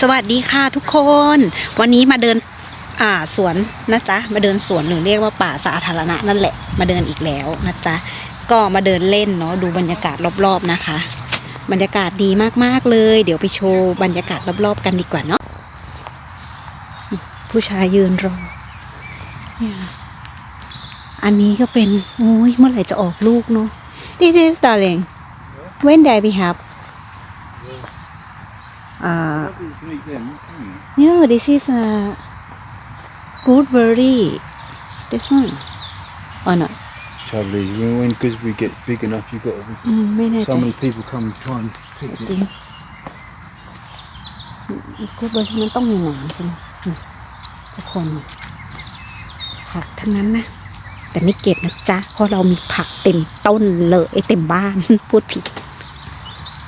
สวัสดีค่ะทุกคน วันนี้มาเดินอ่าสวนนะจ๊ะมาเดินสวนหรือเรียกว่าป่าสาธารณะนั่นแหละ มาเดินอีกแล้วนะจ๊ะก็มาเดินเล่นเนาะดูบรรยากาศรอบๆนะคะ บรรยากาศดีมากๆเลย เดี๋ยวไปโชว์บรรยากาศรอบๆกันดีกว่าเนาะผู้ชายยืนรอเนี่ยอันนี้ก็เป็นโอ้ยเมื่อไหร่จะออกลูกเนาะ This is darling when do we have อ่า Yeah, this is a good berry. This one. Or not? Trouble is, when, when because we get big enough, you got to. อืมไม่แน่ใจ So many people come try and pick จริง it. กูดเบอร์มันต้องมีหนามจริงอืมทุกคนผักทั้งนั้นนะแต่ไม่เก็บนะจ๊ะเพราะเรามีผักเต็มต้นเลยเต็มบ้านพูดผิด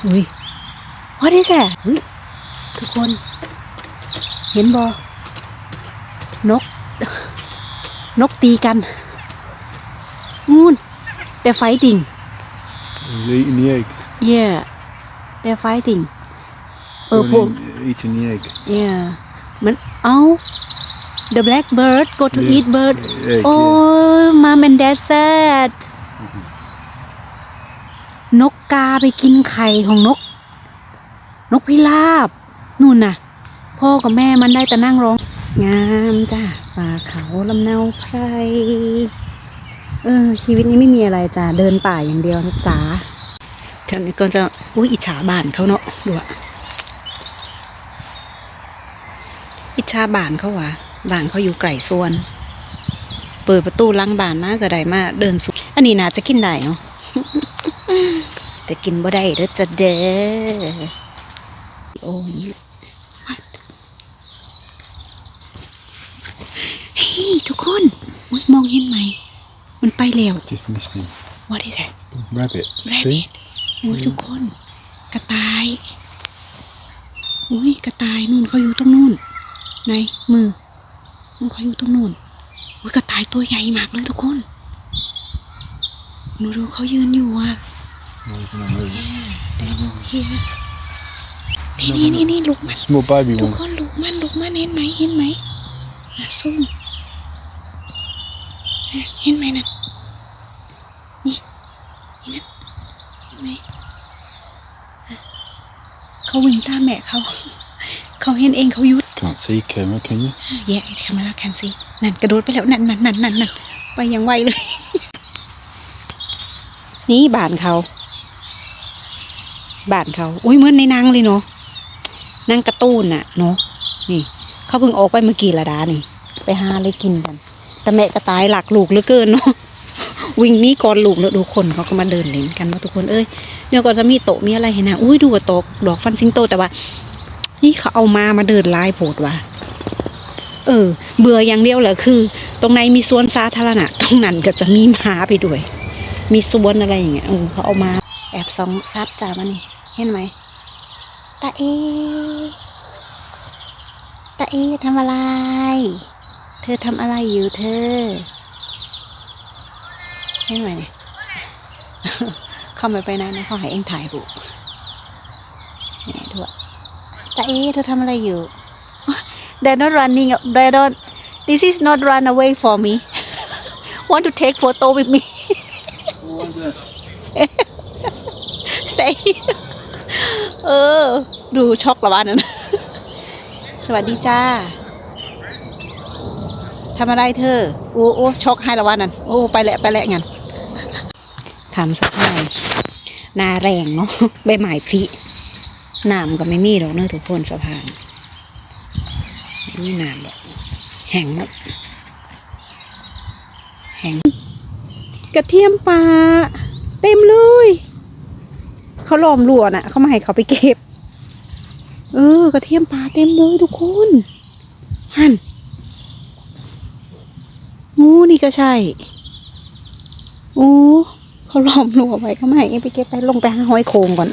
อุ้ย what is that อุ้ย ทุกคน เห็นบอนก นกตีกันมูนแต่ไฟติง They're eating the eggs. yeah they're fighting เออ Going พวก in, eating the egg. yeah มันเอา the black bird go to Yeah. eat bird Egg, oh mom and dad said นกกาไปกินไข่ของนก นกพิราบ นู่นน่ะ พ่อกับแม่มันได้แต่นั่งร้อง งามจ้าป่าเขาลำเนาไพรเออ ชีวิตนี้ไม่มีอะไรจ้าเดินป่าอย่างเดียวนะจ๊ะท่านี้ก็จะอุ้ยอิจฉาบ้านเขาเนาะดูอะอิจฉาบ้านเขาวะบ้านเขาอยู่ไกลส่วน เปิดประตูหลังบ้านมากก็ได้มาเดินสุดอันนี้น่าจะกินได้เนาะแต่กินบ่ได้เด้อจะเด้อโอ้ย เฮ้ยทุกคนอุ๊ยมองเห็นไหม มันไปแล้ว yeah. Just missed him. What is that Rabbit. Rabbit See? โอ้ยทุกคน กระต่ายอุ้ยกระต่ายนู่นเขาอยู่ตรงนู่นไหนมือนู่นเขาอยู่ตรงนู่นโอ้ยกระต่ายตัวใหญ่มากเลยทุกคนหนูดูเขายืนอยู่อะ No, he's not moving. นี่นี่นี่นี่ลูกมัน Small baby ทุก one. คนลูกมันลูกมันเห็นไหมเห็นไหมอะซุ่มอะ เห็นไหมนะนี่นี่นะเห็นไหมอะเขาวิ่งตามแม่เขา เขาเห็นเองเขาหยุด Can't see camera, can you? แยกไอ้คามาราแคนซีนั่นกระโดดไปแล้วนั่นนั่นนั่นนั่นนั่นไปอยังไวเลย นี่บ้านเขาบ้านเขา อุ้ยเหมือนในหนังเลยเนาะหนังการ์ตูนน่ะเนาะนี่ เขาเพิ่งออกไปเมื่อกี้ละดานี่ ไปหาอะไรกินกัน แต่แม่ก็ตายหลักลูกเหลือเกินเนาะวิ่งนี้ก่อนลูกแล้วดูคนเขาก็มาเดินเล่นกันว่าทุกคนเอ้ยเดี๋ยวก็จะมีโต๊ะมีอะไรเห็นนะอุ้ยดูว่าโต๊ะดอกฟันสิงโตแต่ว่า นี่เขาเอามามาเดินลายโผดว่ะเออ เบื่ออย่างเดียวเหรอคือ ตรงไหนมีสวนสาธารณะตรงนั้นก็จะมีหมาไปด้วย มีสวนอะไรอย่างเงี้ยเออเขาเอามาแอบสองซัดจ้ามันนี่เห็นไหมตาเอตาเอทำอะไร ธอทำอะไรอยู่เธอเห็นไหมเนี่ยเข้าไปไปนะนะเขาให้เองถ่ายรูนี่ด้วยตาเอเธอทำอะไรอยู่ They're not running. They don't. This is not run away for me. Want to take photo with me? Stay. เออ ดูช็อกละบ้านนั้นสวัสดีจ้า ทำอะไรเธอโอ้โอ้ช็อกให้ละวันนั้นโอ้ไปแหละไปแหละงั้นถามสักหน่อยนาแรงเนาะใบไม้พริน้ำก็ไม่มีหรอกเนอะทุกคนสะพานไม่นานหรอกแห้งหมดแห้งกระเทียมปลาเต็มเลยเขาล้อมรั้วน่ะเขามาให้เขาไปเก็บ เออกระเทียมปลาเต็มเลยทุกคนหัน อ้นี่ก็ใช่โอ้เขาล้อมรั้วไว้เขามาให้เองไปเก็บไปลงไปหาหอยโคงก่อน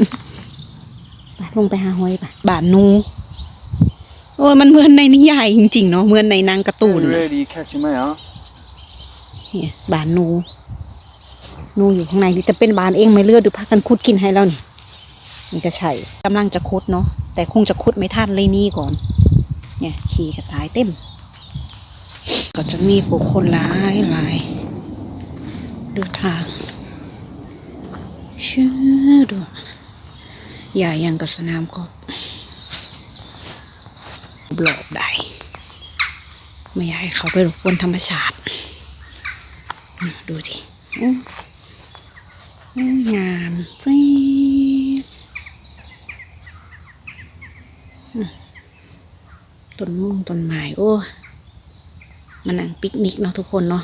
ไปลงไปหาหอยไปบานนูโอ้ยมันเหมือนในนิยายจริงๆเนาะเหมือนในหนางการ์ตูน Really, you catch them out. เนี่ยบานนูนูอยู่ข้างในนี่จะเป็นบานเองไม่เลือดดูพักกันคุดกินให้แล้วนี่นี่ก็ใช่กำลังจะคุดเนาะแต่คงจะคุดไม่ทันเลยนี่ก่อน เนี่ยขี่กระต่ายเต็ม ก็จะมีผู้คนหลายหลายดูทางชื่อดูใหญ่ยังกับสนามกอล์ฟบลอบได้ไม่อยากให้เขาไปรบกวนธรรมชาติ ดูดิงามฟีดต้นมุ่งต้นไม้โอ้ มานั่งปิกนิกเนาะทุกคนเนาะ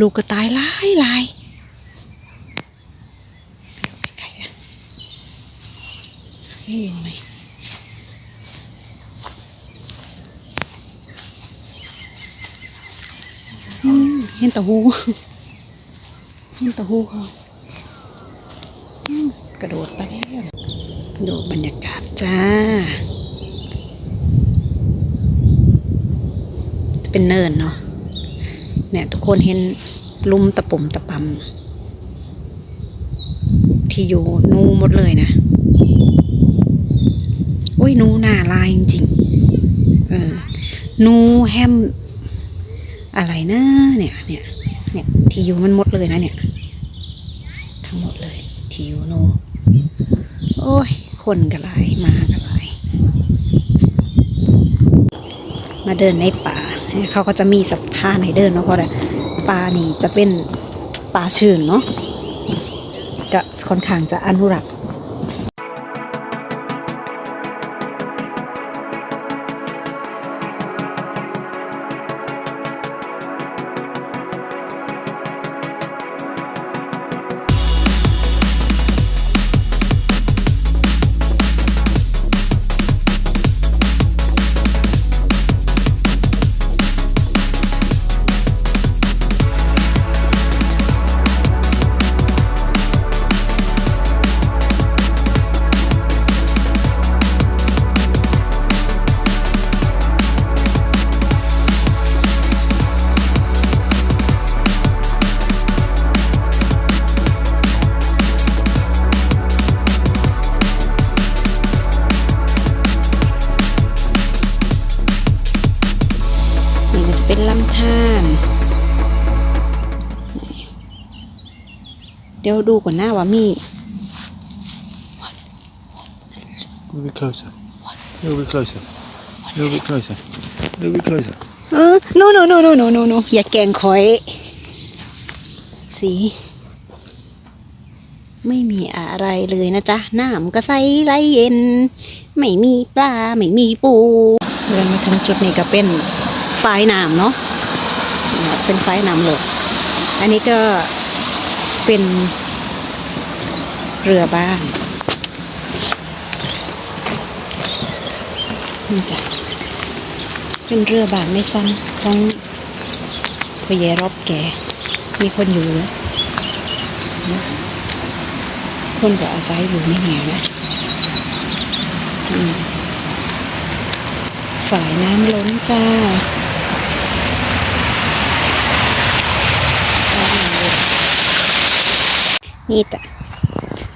ลูกกระต่ายหลายหลายไปไกลๆอะเห็นไหมอืมเห็นแตะหูเห็นแตะหูเขาอืมกระโดดไปแล้วดูบรรยากาศจ้า เป็นเนินเนาะเนี่ยทุกคนเห็นลุ่มตะปุ่มตะปำที่อยู่นูหมดเลยนะอุ้ยนูหน้าลายจริงๆเออนูแฮมอะไรนะเนี่ยเนี่ยเนี่ยที่อยู่มันหมดเลยนะเนี่ย ทั้งหมดเลยที่อยู่นูโอ้ย คนกระไรมากันไรมาเดินในป่า เขาก็จะมีสะพานให้เดินเนาะเพราะว่าป่านี่จะเป็นปลาชื่นเนาะก็ค่อนข้างจะอนุรักษ์ เดี๋ยวดูก่อนหน้าว่ามี A little bit closer. A little bit closer. A little bit closer. A little bit closer. เออ no no no no no no no อย่าแกล้งคอย สี ไม่มีอะไรเลยนะจ๊ะ น้ำก็ใสไหลเย็น ไม่มีปลา ไม่มีปูเดินมาถึงจุดนี้ก็เป็นฝายน้ำเนาะเนี่ยเป็นฝายน้ำเลย อันนี้ก็ เป็นเรือบ้านนี่จ้ะเป็นเรือบานในฟันของพ่อแย่รอบแก มีคนอยู่นะคนก็อาศัยอยู่นี่ไงนะฝ่ายน้ำล้นจ้าฝ่ายน้ำล้น นี่จ้ะ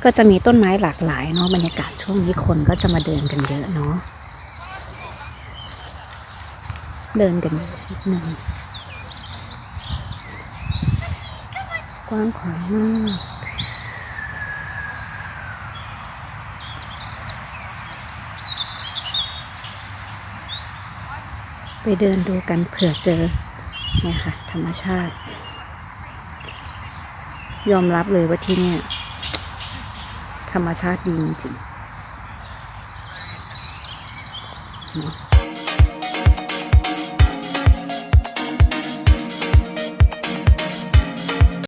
ก็จะมีต้นไม้หลากหลายเนาะบรรยากาศช่วงนี้คนก็จะมาเดินกันเยอะเนาะเดินกันนิดนึงกว้างขวางมากไปเดินดูกันเผื่อเจอเนี่ยค่ะ ธรรมชาติ ยอมรับเลยว่าที่เนี่ย ธรรมชาติดีจริงเนาะ